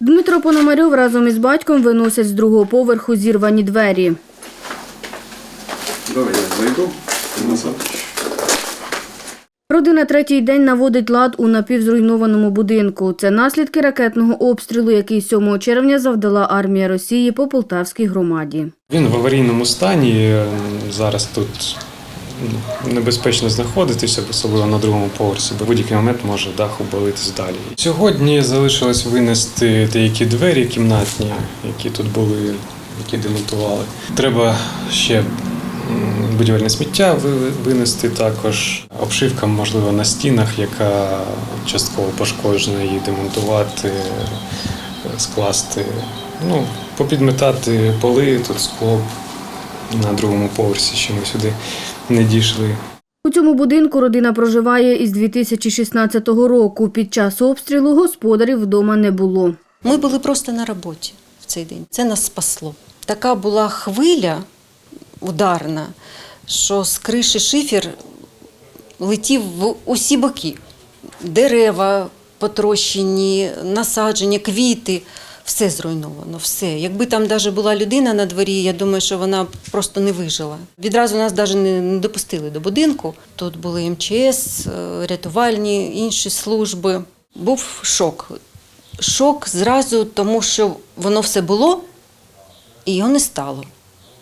Дмитро Пономарьов разом із батьком виносять з другого поверху зірвані двері. Давай я зайду назад. Родина третій день наводить лад у напівзруйнованому будинку. Це наслідки ракетного обстрілу, який 7 червня завдала армія Росії по Полтавській громаді. Він в аварійному стані. е, Зараз тут небезпечно знаходитися, особливо на другому поверсі, бо будь-який момент може дах обвалитись далі. Сьогодні залишилось винести деякі двері кімнатні, які тут були, які демонтували. Треба ще будівельне сміття винести також. Обшивка, можливо, на стінах, яка частково пошкоджена, її демонтувати, скласти. Ну, попідметати поли, тут скло на другому поверсі, ще ми сюди не дійшли. У цьому будинку родина проживає із 2016 року. Під час обстрілу господарів вдома не було. Ми були просто на роботі в цей день. Це нас спасло. Така була хвиля ударна, що з криші шифер летів в усі боки. Дерева потрощені, насадження, квіти. Все зруйновано, все. Якби там навіть була людина на дворі, я думаю, що вона просто не вижила. Відразу нас навіть не не допустили до будинку. Тут були МЧС, е, рятувальні, інші служби. Був шок. Шок зразу, тому що воно все було і його не стало.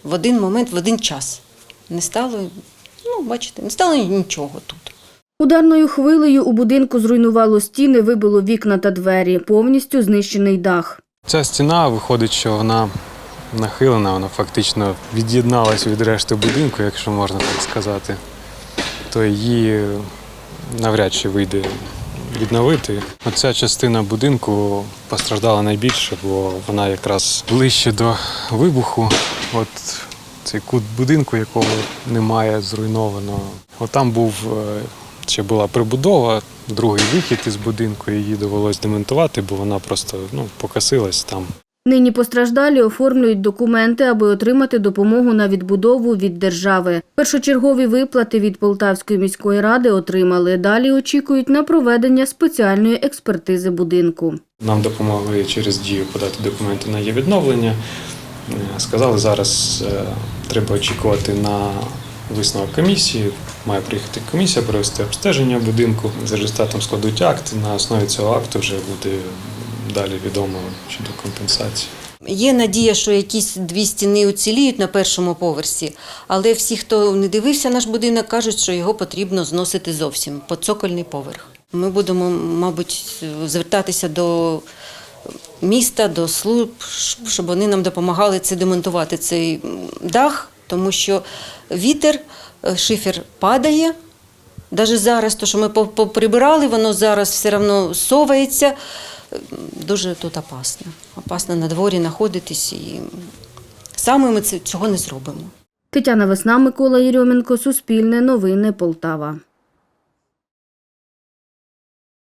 В один момент, в один час. Не стало, ну, бачите, не стало нічого тут. Ударною хвилею у будинку зруйнувало стіни, вибило вікна та двері, повністю знищений дах. Ця стіна виходить, що вона нахилена, вона фактично від'єдналася від решти будинку, якщо можна так сказати, то її навряд чи вийде відновити. Оця частина будинку постраждала найбільше, бо вона якраз ближче до вибуху. От цей кут будинку, якого немає, зруйновано. От там був е, ще була прибудова, другий вихід із будинку, її довелось демонтувати, бо вона просто ну, покосилась там. Нині постраждалі оформлюють документи, аби отримати допомогу на відбудову від держави. Першочергові виплати від Полтавської міської ради отримали. Далі очікують на проведення спеціальної експертизи будинку. Нам допомогли через дію подати документи на її відновлення. Е, Сказали, зараз е, треба очікувати на висновок комісії. Має приїхати комісія, провести обстеження будинку. За результатом складуть акт. На основі цього акту вже буде далі відомо щодо компенсації. Є надія, що якісь дві стіни уціліють на першому поверсі, але всі, хто не дивився наш будинок, кажуть, що його потрібно зносити зовсім по цокольний поверх. Ми будемо, мабуть, звертатися до міста, до служб, щоб вони нам допомагали це демонтувати цей дах, тому що вітер, е, шифер падає. Навіть зараз, то, що ми поприбирали, воно зараз все одно совається. Дуже тут опасно. Опасно на дворі знаходитись і саме ми цього не зробимо. Тетяна Весна, Микола Єрьоменко, Суспільне новини Полтава.